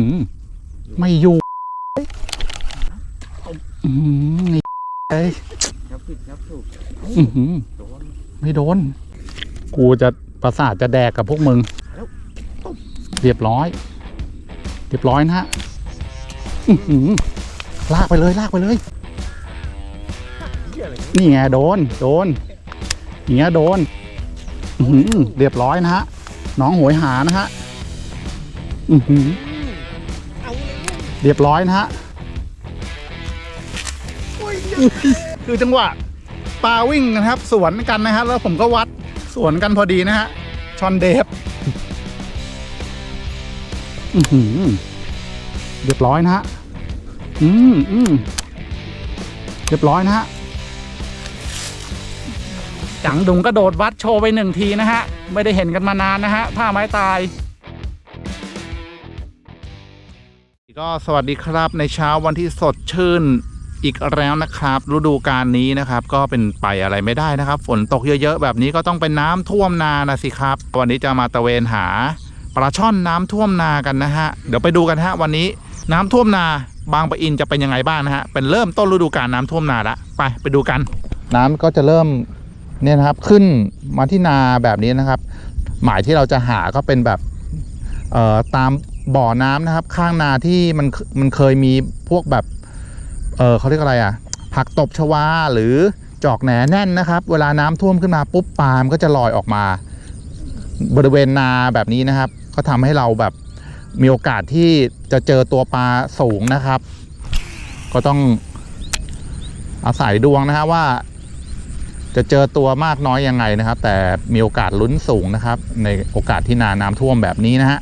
ือไม่อยู่อื้อหือนี่เอ้ไม่โดน กูจะประสาทจะแดกกับพวกมึง เรียบร้อย เรียบร้อยนะฮะลากไปเลยลากไปเลย นี่ไงโดน โดนอย่างเงี้ยโดนเรียบร้อยนะฮะ น้องโหยหานะฮะ อือหือ เรียบร้อยนะฮะคือจังหวะปลาวิ่งนะครับ สวนกันนะฮะแล้วผมก็วัดสวนกันพอดีนะฮะชอนเดฟเรียบร้อยนะฮะอืมอืมเรียบร้อยนะฮะจังดุงกระโดดวัดโชว์ไปหนึ่งทีนะฮะ ไม่ได้เห็นกันมานานนะฮะท่าไม้ตาย ก็สวัสดีครับในเช้าวันที่สดชื่นอีกแล้วนะครับ ฤดูการนี้นะครับ ก็เป็นไปอะไรไม่ได้นะครับ ฝนตกเยอะๆ แบบนี้ก็ต้องเป็นน้ำท่วมนานะสิครับ วันนี้จะมาตะเวนหาปลาช่อนน้ำท่วมนากันนะฮะเดี๋ยวไปดูกันฮะวันนี้น้ำท่วมนาบางปะอินจะเป็นยังไงบ้างนะฮะเป็นเริ่มต้นฤดูการน้ำท่วมนาละไปไปดูกัน น้ำก็จะเริ่มเนี่ยนะครับขึ้นมาที่นาแบบนี้นะครับ หมายที่เราจะหาก็เป็นแบบเอ่อตาม บ่อน้ำนะครับ ข้างนาที่มันมันเคยมีพวกแบบเออเขาเรียกอะไรอะ ผักตบชวาหรือจอกแหนแน่นนะครับ เวลาน้ำท่วมขึ้นมาปุ๊บปลามก็จะลอยออกมา บริเวณนาแบบนี้นะครับ ก็ทำให้เราแบบมีโอกาสที่จะเจอตัวปลาสูงนะครับ ก็ต้องอาศัยดวงนะฮะว่า จะเจอตัวมากน้อยยังไงนะครับ แต่มีโอกาสลุ้นสูงนะครับ ในโอกาสที่นาน้ำท่วมแบบนี้นะฮะ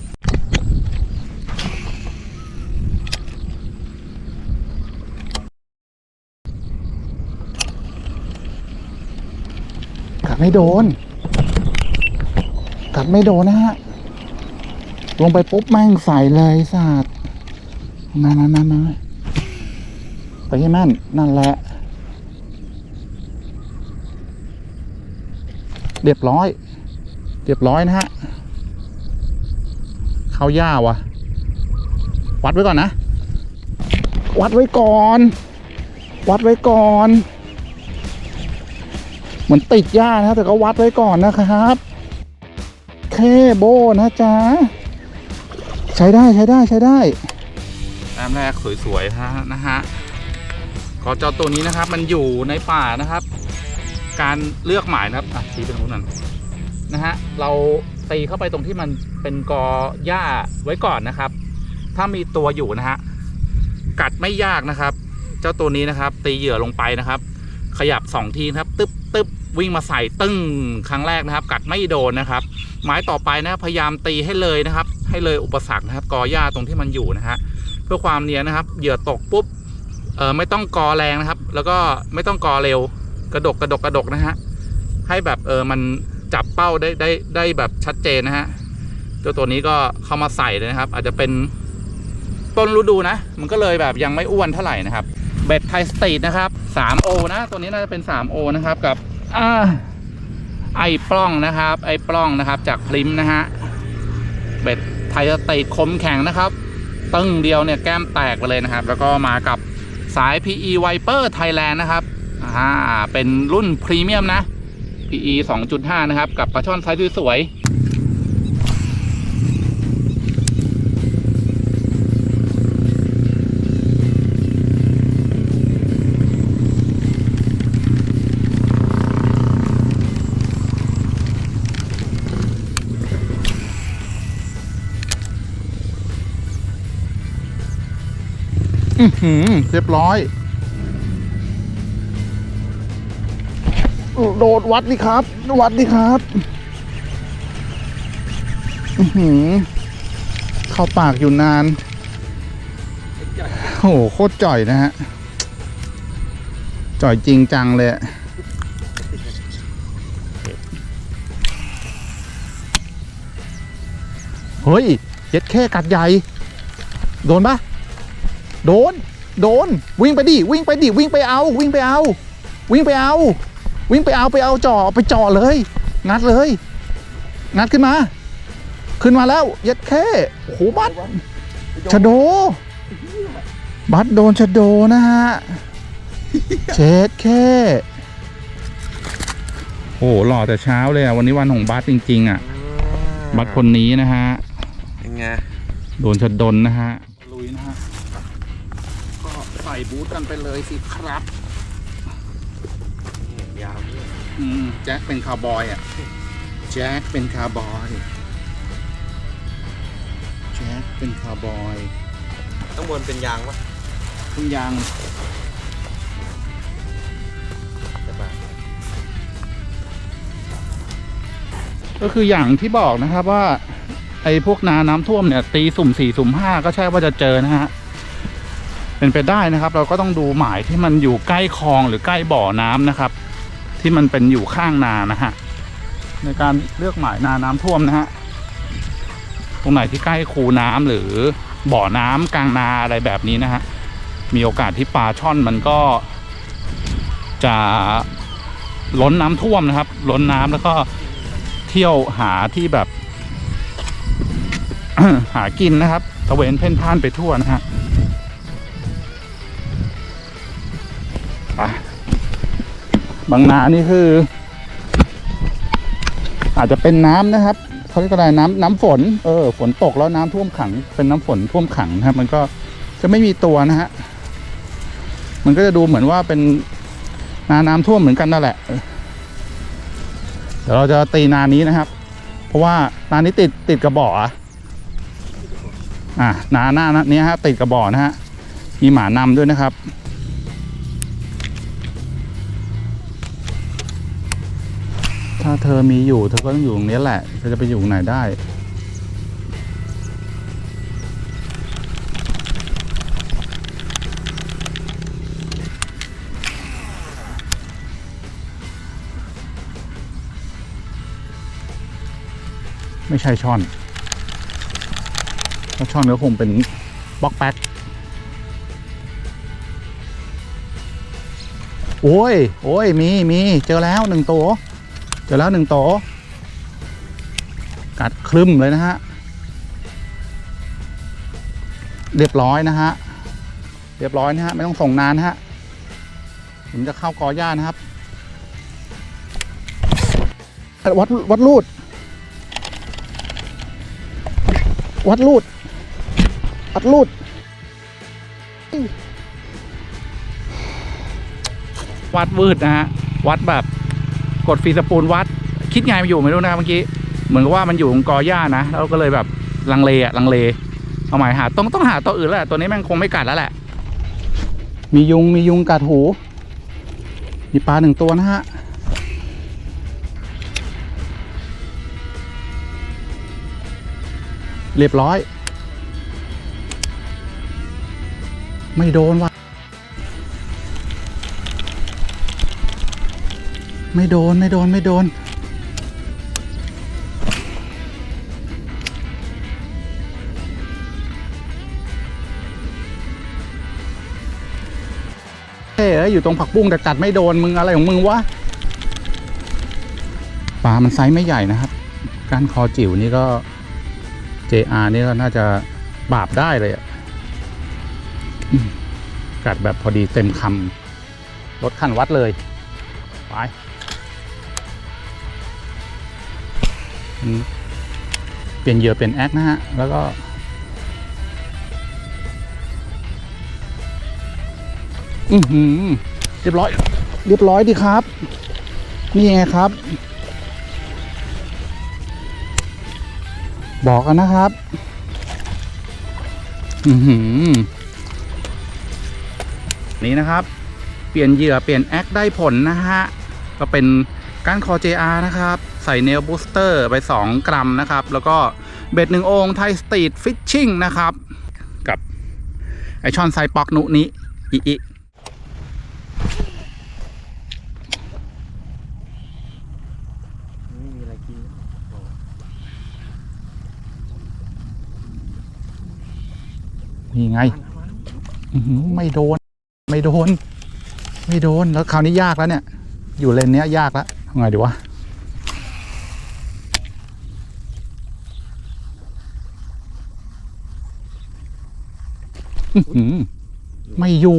ดไม่โดน กัดไม่โดนนะฮะ ลงไปปุ๊บแม่งใส่เลยสาดนั่นนั่นนั่นนั่นไปให้แม่นนั่นแหละ เรียบร้อย เรียบร้อยนะฮะ เข้าย่าวะวัดไว้ก่อนนะ วัดไว้ก่อน วัดไว้ก่อน เหมือนติดหญ้านะแต่ก็วัดไว้ก่อนนะครับเคโบนะจ๊ะ ใช้ได้ใช้ได้ใช้ได้แต้มแรกสวยๆฮะนะฮะก็เจ้าตัวนี้นะครับ มันอยู่ในป่านะครับ การเลือกหมายนะครับอะชี้ไปตรงนู้นนั่นนะฮะเราตีเข้าไปตรงที่มันเป็นกอหญ้าไว้ก่อนนะครับ ถ้ามีตัวอยู่นะฮะกัดไม่ยากนะครับ เจ้าตัวนี้นะครับ ตีเหยื่อลงไปนะครับ ขยับสองทีนะครับตึ๊บ ตึ๊บวิ่งมาใส่ตึ้งครั้งแรกนะครับ กัดไม่โดนนะครับ หมายต่อไปนะพยายามตีให้เลยนะครับ ให้เลยอุปสรรคนะครับ กอหญ้าตรงที่มันอยู่นะฮะเพื่อความเนียนนะครับ เหยื่อตกปุ๊บเออไม่ต้องกอแรงนะครับ แล้วก็ไม่ต้องกอเร็ว กระดกกระดกกระดกนะฮะให้แบบเออมันจับเป้าได้ได้ได้แบบชัดเจนนะฮะเจ้าตัวนี้ก็เข้ามาใส่เลยนะครับ อาจจะเป็นต้นฤดูนะ มันก็เลยแบบยังไม่อ้วนเท่าไหร่นะครับ เบ็ดไทยสตรีทนะครับ 3O นะ ตัวนี้น่าจะเป็น 3O นะครับกับอไอ้ปล้องนะครับ ไอ้ปล้องนะครับ จากพริมนะฮะ เบ็ดไทยสตรีทคมแข็งนะครับ ตึ้งเดียวเนี่ยแก้มแตกไปเลยนะครับ แล้วก็มากับสาย PE Viper Thailand นะครับอ่าเป็นรุ่นพรีเมียมนะ PE 2.5 นะครับ กับปลาช่อนไซส์สวย หือเรียบร้อย โดดวัดดิครับ วัดดิครับอือหือเข้าปากอยู่นาน โอ้โห โคตรจ่อยนะฮะ จ่อยจริงจังเลยเฮ้ยเย็ดแค่กัดใหญ่ โดนปะ โดน โดน วิ่งไปดิ วิ่งไปดิ วิ่งไปเอา วิ่งไปเอา วิ่งไปเอา วิ่งไปเอาไปเอาจ่อไปจ่อเลย งัดเลย งัดขึ้นมา ขึ้นมาแล้วเย็ดแค่โอ้โหบัดชะโด บัตรโดนชะโดนะฮะ เช็ดแค่ โอ้หล่อแต่เช้าเลยอะ วันนี้วันของบัตจริง ๆ อะ บัตรคนนี้นะฮะยังไง โดนชะดนนะฮะลุยนะฮะก็ใส่บูทกันไปเลยสิครับยาวเนี่ยอืมแจ็คเป็นคาวบอยอะ แจ็คเป็นคาวบอย แจ็คเป็นคาวบอยข้างบนเป็นยางปะคุณยางจะมาก็คืออย่างที่บอกนะครับว่า ไอ้พวกนาน้ำท่วมเนี่ย ตีสุ่มสี่สุ่มห้าก็ใช่ว่าจะเจอนะฮะ เป็นไปได้นะครับ เราก็ต้องดูหมายที่มันอยู่ใกล้คลองหรือใกล้บ่อน้ำนะครับ ที่มันเป็นอยู่ข้างนานะฮะในการเลือกหมายนาน้ำท่วมนะฮะตรงไหนที่ใกล้คูน้ำหรือบ่อน้ำกลางนาอะไรแบบนี้นะฮะมีโอกาสที่ปลาช่อนมันก็จะล้นน้ำท่วมนะครับ ล้นน้ำแล้วก็เที่ยวหาที่แบบ หากินนะครับตะเวนเพ่นพ่านไปทั่วนะฮะ บางนานี่คือ อาจจะเป็นน้ำนะครับเขาเรียกอะไรน้ำน้ำฝนเออฝนตกแล้วน้ำท่วมขัง เป็นน้ำฝนท่วมขังนะครับ มันก็จะไม่มีตัวนะฮะมันก็จะดูเหมือนว่าเป็นนาน้ำท่วมเหมือนกันนั่นแหละเดี๋ยวเราจะตีนานี้นะครับ เพราะว่านานี้ติดติดกระบอกอะอะนาหน้านี้ฮะติดกระบอกนะฮะมีหมานำด้วยนะครับ ถ้าเธอมีอยู่ เธอก็ต้องอยู่ตรงนี้แหละเธอจะไปอยู่ไหนได้ไม่ใช่ช่อนถ้าช่อนก็คงเป็นบล็อกแป๊ก โอ้ย โอ้ย มี มี เจอแล้วหนึ่งตัว เจอแล้วหนึ่งโต กัดคลึมเลยนะฮะ เรียบร้อยนะฮะ เรียบร้อยนะฮะ ไม่ต้องส่งนานฮะ ผมจะเข้ากอหญ้านะครับ วัดวัดรูด วัดรูด วัดรูด วัดวืดนะฮะ วัดแบบ กดฟรีสปูลวัด คิดไงมาอยู่ไม่รู้นะครับเมื่อกี้เหมือนกับว่ามันอยู่ตรงกอหญ้านะแล้วก็เลยแบบลังเลอะลังเลเอาหมายหาต้องต้องหาตัวอื่นแล้วแหละตัวนี้แม่งคงไม่กัดแล้วแหละ มียุงมียุงกัดหู มีปลาหนึ่งตัวนะฮะเรียบร้อย ไม่โดนว่ะ ไม่โดนไม่โดนไม่โดน เฮ้ยอยู่ตรงผักบุ้งแต่กัดไม่โดนมึงอะไรของมึงวะปลามันไซส์ไม่ใหญ่นะครับ การคอจิ๋วนี่ก็ JR นี่ก็น่าจะบาปได้เลยอะกัดแบบพอดีเต็มคำรถคันวัดเลย ไป เปลี่ยนเหยื่อเปลี่ยนแอคนะฮะ แล้วก็อือหือเรียบร้อย เรียบร้อยดีครับ นี่ไงครับ บอกกันนะครับ อือหือนี่นะครับ เปลี่ยนเหยื่อเปลี่ยนแอคได้ผลนะฮะ ก็เป็น ก้านคอ JR นะครับ ใส่เนลบูสเตอร์ไป 2 กรัมนะครับ แล้วก็เบ็ดหนึ่งองค์ไทยสตรีทฟิชชิ่งนะครับ กับไอชอนไซปอกนุนี้อีอีไม่มีอะไรกินนี่ไง ไม่โดน ไม่โดน ไม่โดน แล้วคราวนี้ยากแล้วเนี่ย อยู่เลนเนี้ยยากแล้ว ไงดีวะไม่อยู่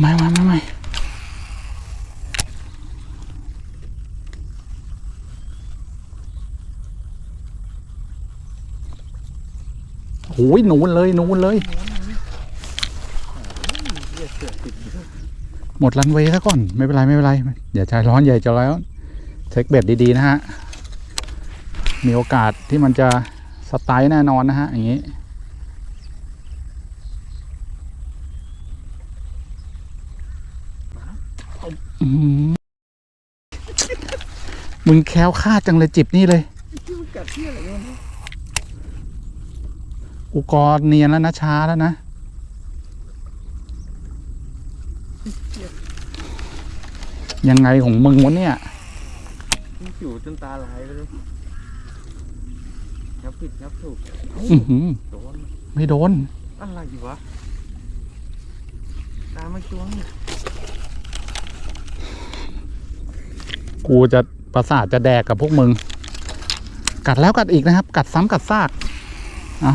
ไม่ไม่ไม่ไม่โอ้ยหนูนเลยหนูนเลย มดรันเวย์ซะก่อน ไม่เป็นไรไม่เป็นไรอย่าใจร้อนอย่าใจร้อนเช็คเบ็ดดีๆนะฮะ มีโอกาสที่มันจะสไตล์แน่นอนนะฮะ อย่างนี้อื้อหือมึงแค้วคาดจังเลยจิบนี่เลยอุกรเนียนแล้วนะช้าแล้วนะ ยังไงของมึงวะเนี่ยมันหิวจนตาลายไปเลยงับผิดงับถูกอื้อหือโดนไม่โดน อะไรวะ ตาไม่ช่วงเนี่ยกูจะประสาทจะแดกกับพวกมึง กัดแล้วกัดอีกนะครับ กัดซ้ำกัดซาก เอา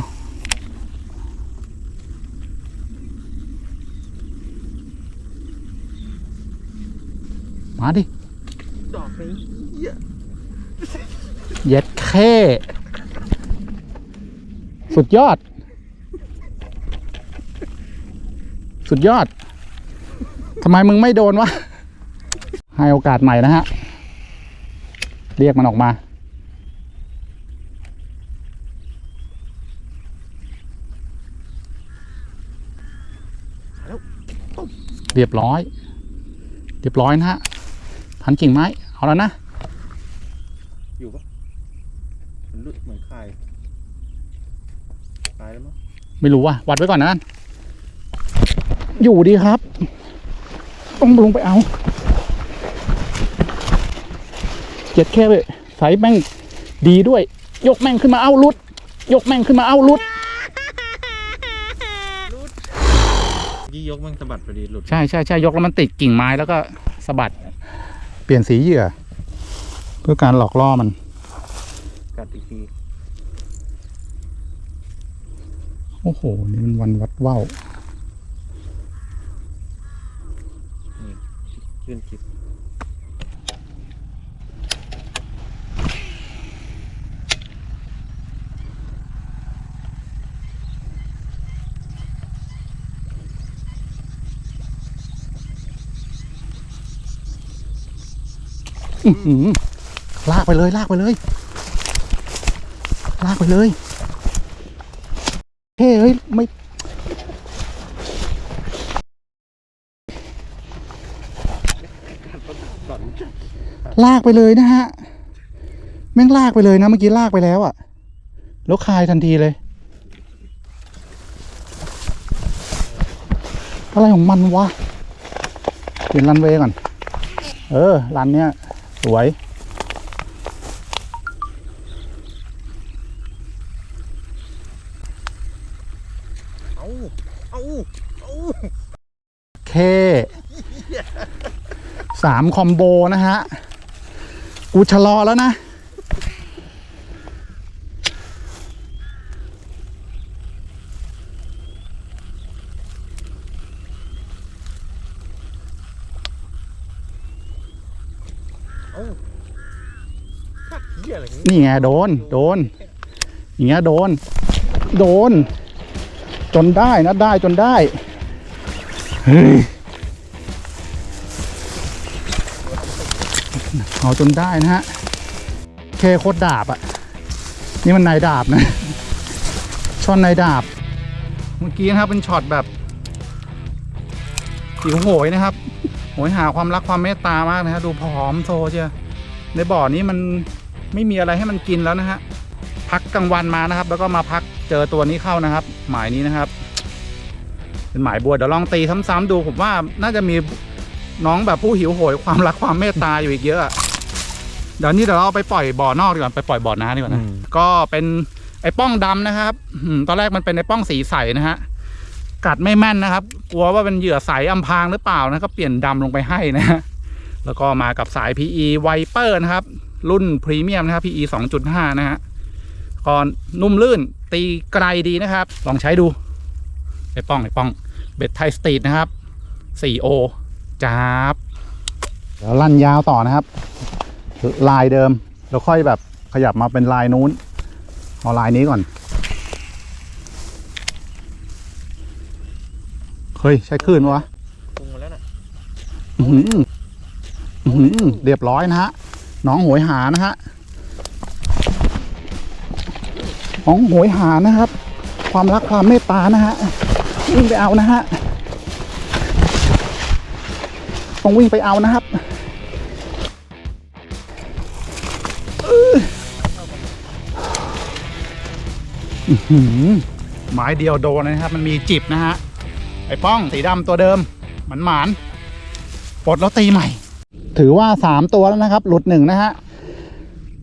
มาดิ ดอกนี้เหี้ยเย็ดแค่ สุดยอด สุดยอด ทำไมมึงไม่โดนวะ ให้โอกาสใหม่นะฮะ เรียกมันออกมา เรียบร้อย เรียบร้อยนะฮะ พันกิ่งไม้ เอาแล้วนะ อยู่ปะมันลุดเหมือนคายตายแล้วมั้งไม่รู้ว่ะวัดไว้ก่อนนะกันอยู่ดีครับ ต้องลงไปเอา เจ็ดแค่เลยสายแม่งดีด้วย ยกแม่งขึ้นมาเอาลุด ยกแม่งขึ้นมาเอาลุดยี่ยกมันสะบัดพอดีหลุด ใช่ใช่ใช่ยกแล้วมันติดกิ่งไม้แล้วก็สะบัดเปลี่ยนสีเหยื่อ เพื่อการหลอกล่อมันกัดอีกทีโอ้โห นี่มันวันวัดว่าวขึ้นคลิป อื้อหือลากไปเลย ลากไปเลย ลากไปเลยเฮ้ยเฮ้ยไม่หล่อนลากไปเลยนะฮะ แม่งลากไปเลยนะ เมื่อกี้ลากไปแล้วอะ่ะ แล้วคายทันทีเลย อะไรของมันวะ เปลี่ยนรันเวย์ก่อน เออ รันเนี้ย สวย เอาเอาเอาเคสามคอมโบนะฮะ กูชะลอแล้วนะ เอากัดเหี้ยอะไรอย่างงี้ นี่ไงโดน โดน อย่างเงี้ยโดน โดน จนได้นะได้จนได้ เฮ้ย เอาจนได้นะฮะ เคโคตรดาบอะ่ะ นี่มันนายดาบนะ ช่อนนายดาบ เมื่อกี้นะครับเป็นช็อตแบบหิวโหยนะครับ หยหาความรักความเมตตามากนะฮะดูผอมโซเชียในบ่อนี้มันไม่มีอะไรให้มันกินแล้วนะฮะพักกลางวันมานะครับ แล้วก็มาพักเจอตัวนี้เข้านะครับ หมายนี้นะครับ เป็นหมายบัวเดี๋ยวลองตีซ้ำๆดูผมว่าน่าจะมีน้องแบบผู้หิวโหยความรักความเมตตาอยู่อีกเยอะเดี๋ยวนี้เดี๋ยวเราไปปล่อยบ่อนอกดีกว่าไปปล่อยบ่อน้ำดีกว่านะก็เป็นไอ้ป้องดำนะครับอืตอนแรกมันเป็นไอ้ป้องสีใสนะฮะ กัดไม่แม่นนะครับ กลัวว่าเป็นเหยื่อใสอำพางหรือเปล่านะก็เปลี่ยนดำลงไปให้นะฮะแล้วก็มากับสาย PE Viper นะครับ รุ่นพรีเมียมนะครับ PE 2.5 นะฮะก่อนนุ่มลื่นตีไกลดีนะครับ ลองใช้ดูไอ้ป้องไอ้ป้อง เบ็ดไทยสตรีทนะครับ 4O จับเดี๋ยวลั่นยาวต่อนะครับ ลายเดิม แล้วค่อยแบบขยับมาเป็นลายนู้น เอาลายนี้ก่อน เฮ้ย ใช้คลื่นปะวะปรุงมาแล้วน่ะอื้อหืออื้อหือเรียบร้อยนะฮะน้องโหยหานะฮะน้องโหยหานะครับ ความรักความเมตตานะฮะวิ่งไปเอานะฮะต้องวิ่งไปเอานะครับอื้อหือไม้เดียวโดนนะครับ มันมีจิบนะฮะ ไอ้ป้องสีดำตัวเดิมหมันหมานๆปลดแล้วตีใหม่ ถือว่าสามตัวแล้วนะครับ หลุดหนึ่งนะฮะ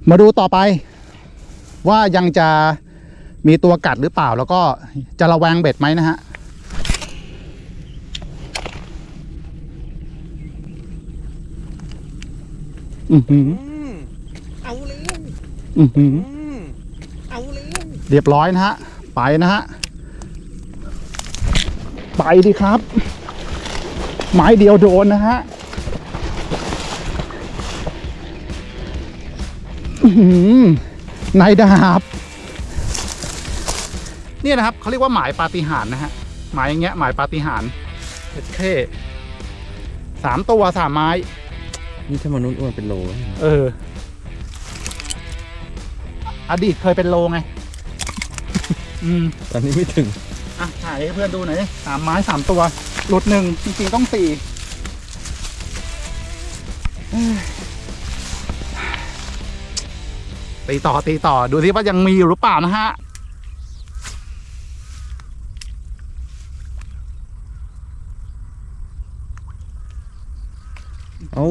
มาดูต่อไป ว่ายังจะมีตัวกัดหรือเปล่าแล้วก็จะระแวงเบ็ดไหมนะฮะ อือหือ อืมเอาเลยอือหือ อืมเอาเลย เรียบร้อยนะฮะ ไปนะฮะ ไปดิครับ ไม้เดียวโดนนะฮะอื้อหือนายดาบ เนี่ยนะครับเขาเรียกว่าหมายปาฏิหาริย์นะฮะ หมายอย่างเงี้ยหมายปาฏิหาริย์เท่เท่สามตัวสามไม้ นี่ถ้ามนุษย์อ้วนเป็นโล เออ อดีตเคยเป็นโลไง อืม ตอนนี้ไม่ถึงอะถ่ายให้เพื่อนดูหน่อยดิสามไม้สามตัว หลุดหนึ่งจริงๆต้องสี่เอ้ยตีต่อตีต่อดูสิว่ายังมีอยู่หรือเปล่านะฮะเอา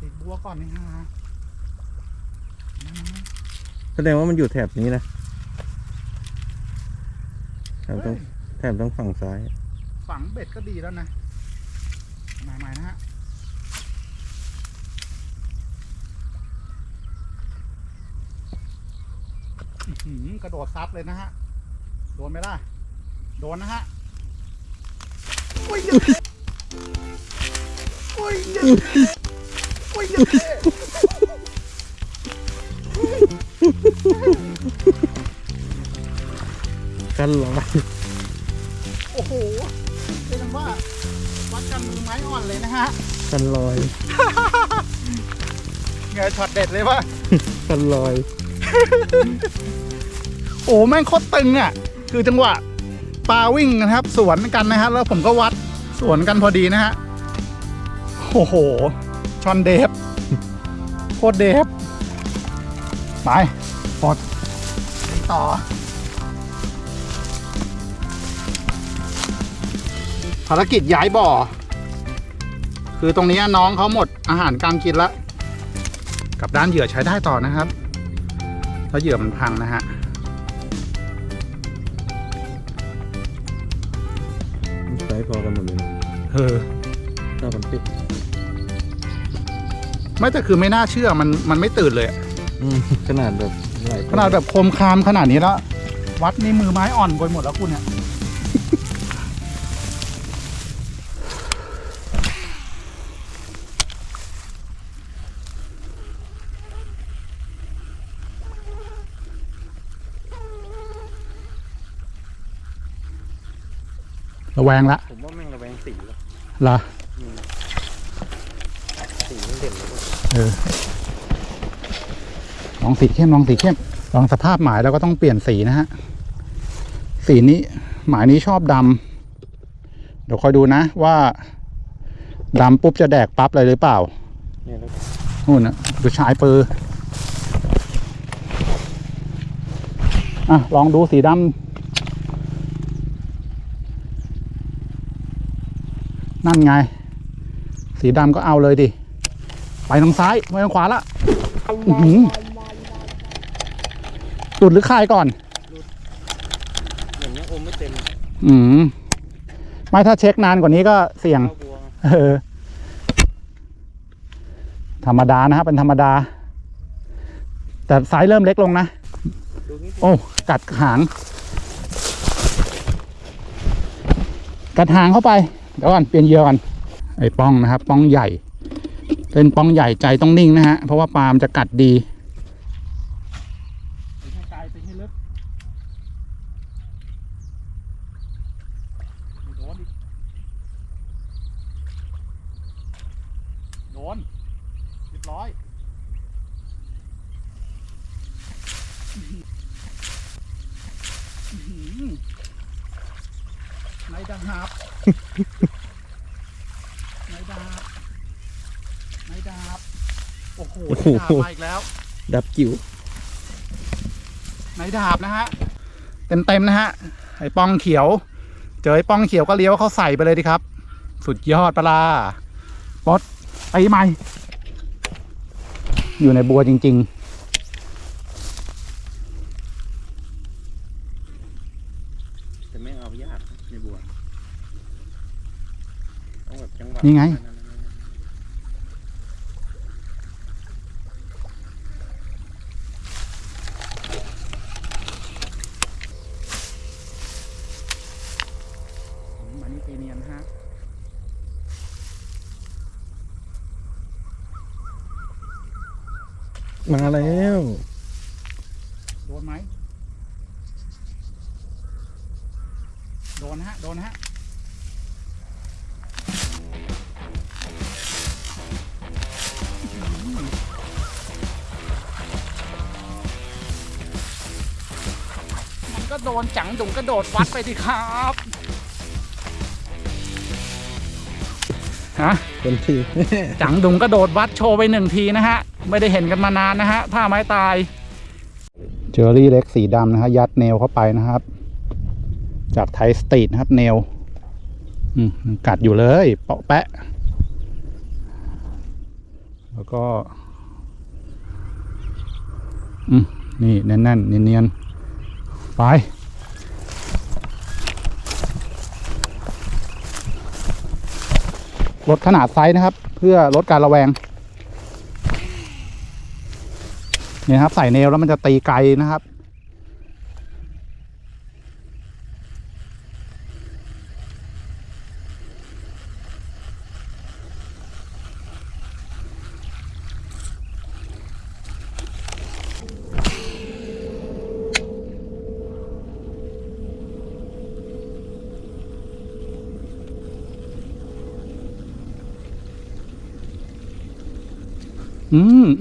ติดบัวก่อนนะฮะแสดงว่ามันอยู่แถบนี้นะ แถบตรงแถบตรงฝั่งซ้าย ฝังเบ็ดก็ดีแล้วนะ มาใหม่นะฮะ อื้อหือกระโดดซับเลยนะฮะ โดนไหมล่ะ โดนนะฮะ โอ้ยยังโอ้ยยังโอ้ยยัง กันลอยโอ้โหเรียกกันว่าวัดกันมือไม้อ่อนเลยนะฮะ กันลอยเงยช็อตเด็ดเลยว่ากันลอย โอ้แม่งโคตรตึงอะ คือจังหวะปลาวิ่งนะครับ สวนกันนะฮะแล้วผมก็วัดสวนกันพอดีนะฮะโอ้โหชอนเดฟโคตรเดฟไปปลดต่อารกิจย้ายบ่อ คือตรงนี้น้องเขาหมดอาหารการกินแล้วกับด้านเหยื่อใช้ได้ต่อนะครับเพราะเหยื่อมันพังนะฮะไซส์พอกันหมดเลยนะเออเท่ากันปิ๊กไม่แต่คือไม่น่าเชื่อมันมันไม่ตื่นเลยอะอืมขนาดแบบหลายขนาดแบบโคมคามขนาดนี้แล้ว วัดนี่มือไม้อ่อนไปหมดแล้วคุณเนี่ย ระแวงละผมว่าแม่งระแวงสีว่ะเหรอสีมันเด่นเลยว่ะเออลองสีเข้มลองสีเข้มลองสภาพหมายแล้วก็ต้องเปลี่ยนสีนะฮะ สีนี้หมายนี้ชอบดำเดี๋ยวคอยดูนะว่าดำปุ๊บจะแดกปั๊บเลยหรือเปล่า เนี่ยแล้วนู่นนะดูชายปืออะ ลองดูสีดำ นั่นไง สีดำก็เอาเลยดิ ไปทางซ้ายไปทางขวาละอื้อหือตุดหรือคายก่อนอย่างเงี้ยอมไม่เต็มอืมไม่ถ้าเช็คนานกว่านี้ก็เสี่ยง เข้าบัวเออ ธรรมดานะครับเป็นธรรมดา แต่ไซส์เริ่มเล็กลงนะ ดูนี่โอ้ กัดหาง กัดหางเข้าไป เดี๋ยวก่อนเปลี่ยนเหยื่อก่อนไอ้ป้องนะครับ ป้องใหญ่ เป็นป้องใหญ่ใจต้องนิ่งนะฮะเพราะว่าปลามจะกัดดีไกลไปให้ลึกโดนอีกโดนเรียบร้อยายดาบนายดาบนายดาบโอ้โหนายดาบมาอีกแล้ว ดับจิ๋วนายดาบนะฮะเต็มเต็มๆนะฮะ ไอ้ป้องเขียว เจอไอ้ป้องเขียวก็เลี้ยวเขาใส่ไปเลยดีครับ สุดยอดปะลาปดไปใหม่ อยู่ในบัวจริงแต่ไม่เอายากในบัวต้องแบบจังหวะ ๆ นี่ไง อันนี้ตีเนียนฮะมาแล้ว นก็โดนจังดุงกระโดดวัดไปดิครับฮะคนที จังดุงกระโดดวัดโชว์ไปหนึ่งทีนะฮะ ไม่ได้เห็นกันมานานนะฮะท่าไม้ตาย เจอรี่เล็กสีดำนะฮะยัดเนวเข้าไปนะครับ จากไทยสตรีทนะครับเนวอืมกัดอยู่เลย เปาะแปะ แล้วก็ อืมนี่แน่นๆเนียนๆไป ลดขนาดไซส์นะครับ เพื่อลดการระแวงเนี่ยครับใส่เนวแล้วมันจะตีไกลนะครับ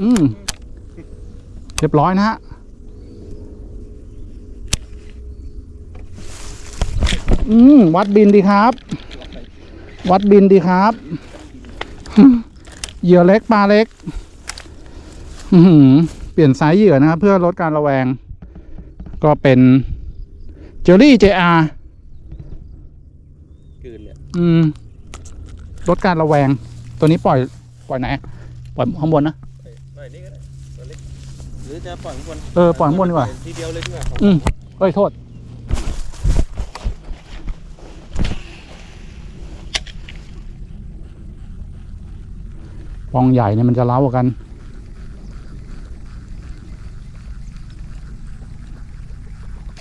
อืมอืมเรียบร้อยนะฮะอืมวัดบินดีครับ วัดบินดีครับเหยื่อเล็กปลาเล็ก อื้อหือเปลี่ยนไซส์เหยื่อนะครับ เพื่อลดการระแวง ก็เป็นเจอรี่เจอากืนเนี่ยอืมลดการระแวง ตัวนี้ปล่อย ปล่อยไหน ปล่อยข้างบนนะ ปล่อยนี่ก็ได้ตัวเล็กห รือจะปล่อยข้างบนเออปล่อยข้างบนดีกว่า ทีเดียวเลยดีกว่าอืมเอ้ย โทษ ปองใหญ่เนี่ยมันจะเล้ากว่ากัน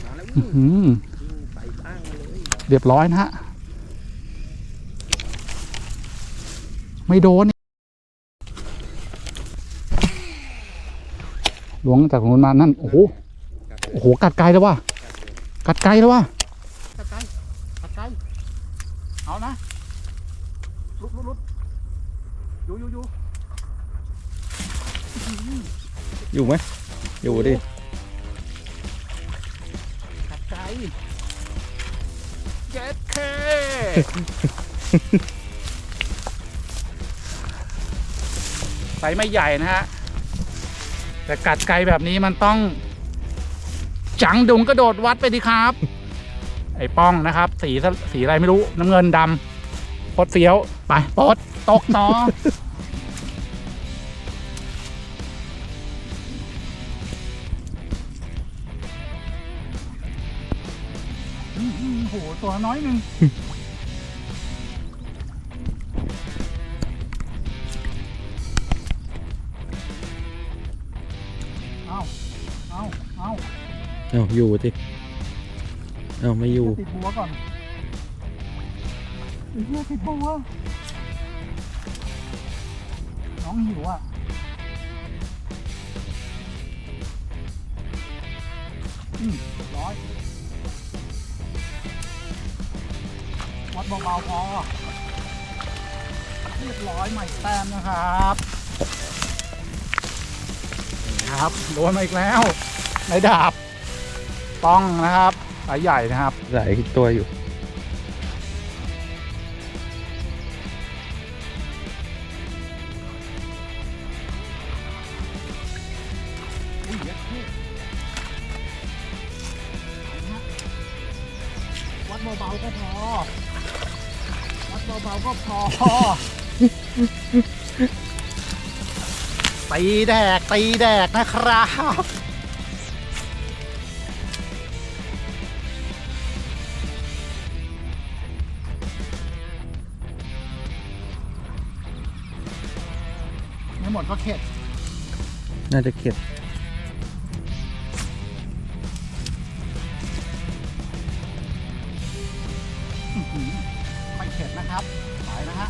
มาแล้วอื้อหือยิงใส่ข้างมาเลยเรียบร้อยนะฮะ ไม่โดน หลวงจากตรงนู้นมานั่นโอ้โหกัดโอ้โหกัดไกลแล้วว่ะกัดไกลแล้วว่ะกัดไกลกัดไกลเอานะลุดลุดลุดอยู่อยู่อยู่อยู่ไหมอยู่ดิกัดไกลเจ็ดเคไซส์ไม่ใหญ่นะฮะ แต่กัดไกลแบบนี้มันต้อง จังดุงกระโดดวัดไปดิครับ ไอ้ป้องนะครับ สีสีอะไรไม่รู้น้ำเงินดำโคตรเฟี้ยว ไปปดตกต่ออื้อหือโหตัวน้อยหนึ่ง เอาอาเอยู่สิเอาไม่อยู่ ติดบัวก่อนไอ้เหี้ยติดบัวน้องหิวอะอืมร้อยวัดเบาๆพอเรียบร้อยใหม่แต้มนะครับครับโดนมาอีกแล้วในดาบ ต้องนะครับสายใหญ่นะครับหลายตัวอยู่อุ้ยเยอะเท่วัดเบาๆก็พอ วัดเบาๆก็พอ ตีแดกตีแดกนะครับ ไม่หมดก็เข็ด น่าจะเข็ด อื้อหือไม่เข็ดนะครับไปนะฮะ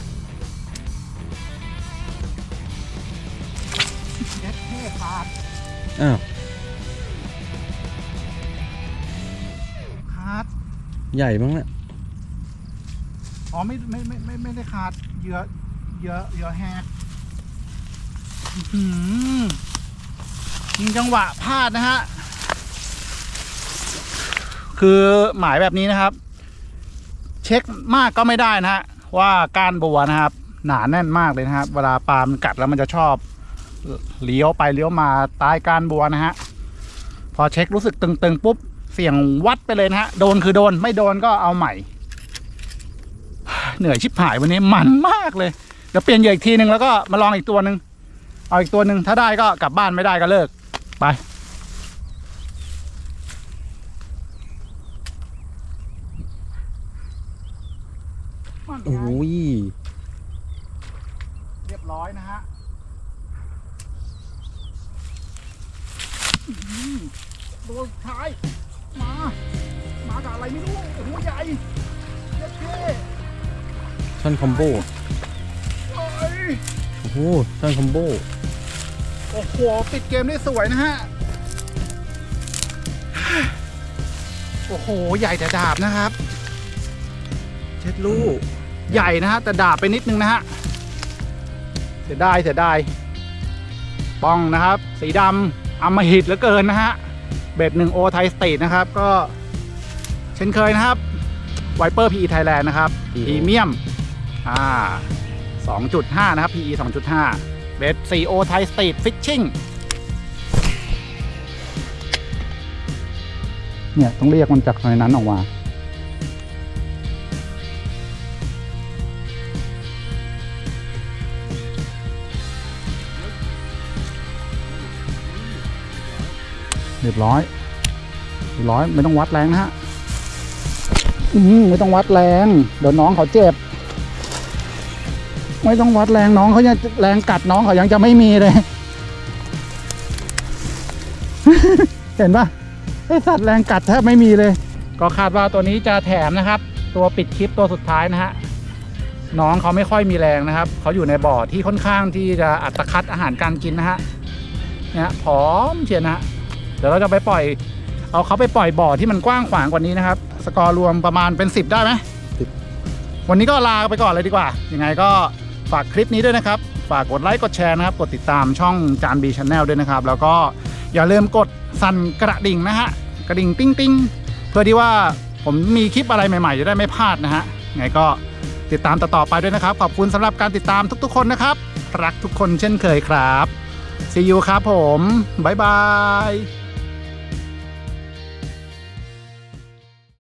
เด็ดเท่ขาดอ้าว ขาด ใหญ่มั้งเนี่ยอ๋อไม่ไม่ไม่ไม่ไม่ได้ขาดเหยื่อเหยื่อเหยื่อแหกอื้อหือ ยิงจังหวะพลาดนะฮะ คือหมายแบบนี้นะครับ เช็คมากก็ไม่ได้นะฮะ ว่าก้านบัวนะครับ หนาแน่นมากเลยนะครับ เวลาปลามันกัดแล้วมันจะชอบเลี้ยวไปเลี้ยวมาใต้ก้านบัวนะฮะ พอเช็ครู้สึกตึงๆปุ๊บเสี่ยงวัดไปเลยนะฮะ โดนคือโดนไม่โดนก็เอาใหม่ เหนื่อยชิบหายวันนี้มันมากเลย เดี๋ยวเปลี่ยนเหยื่ออีกทีนึงแล้วก็มาลองอีกตัวหนึ่ง เอาอีกตัวหนึ่งถ้าได้ก็กลับบ้านไม่ได้ก็เลิก ไป โอ้ย เรียบร้อยนะฮะอื้อหือตัวสุดท้าย มา มากับอะไรไม่รู้โอ้โหใหญ่เย็ดเท่ช่อนคอมโบโอ้ย โอ้โหช่อนคอมโบ โอ้โห ปิดเกมได้สวยนะฮะ โอ้โห ใหญ่แต่ดาบนะครับ เช็ดลูก ใหญ่นะฮะ แต่ดาบไปนิดนึงนะฮะ เสียดายเสียดายป้องนะครับ สีดำอำมหิตเหลือเกินนะฮะ เบ็ดหนึ่งโอไทยสตรีทนะครับ ก็เช่นเคยนะครับไวเปอร์พีไทยแลนด์นะครับพรีเมียมอ่า2.5 นะครับ PE 2.5 เบส CO ไทยสตรีทฟิชชิ่งเนี่ยต้องเรียกมันจากในนั้นออกมา เรียบร้อย เรียบร้อยไม่ต้องวัดแรงนะฮะอืมไม่ต้องวัดแรง เดี๋ยวน้องเขาเจ็บ ไม่ต้องวัดแรงน้องเขายังแรงกัดน้องเขายังจะไม่มีเลย เห็นปะไอสัตว์แรงกัดแทบไม่มีเลย ก็คาดว่าตัวนี้จะแถมนะครับ ตัวปิดคลิปตัวสุดท้ายนะฮะน้องเขาไม่ค่อยมีแรงนะครับเขาอยู่ในบ่อที่ค่อนข้างที่จะอัตคัดอาหารการกินนะฮะเนี่ยผอมเชียวนะฮะเดี๋ยวเราจะไปปล่อย เอาเขาไปปล่อยบ่อที่มันกว้างขวางกว่านี้นะครับ สกอร์รวมประมาณเป็น 10 ได้ไหมวันนี้ก็ลาไปก่อนเลยดีกว่ายังไงก็ ฝากคลิปนี้ด้วยนะครับ ฝากกดไลค์กดแชร์นะครับ กดติดตามช่องจานบีช n แนลด้วยนะครับ แล้วก็อย่าลืมกดสั่นกระดิ่งนะฮะ กระดิ่งติ้งติ้งเพื่อที่ว่าผมมีคลิปอะไรใหม่ๆ จะได้ไม่พลาดนะฮะไงก็ติดตามต่อๆไปด้วยนะครับ ขอบคุณสำหรับการติดตามทุกๆ คนนะครับ รักทุกคนเช่นเคยครับ see you ครับผมบ๊ายบาย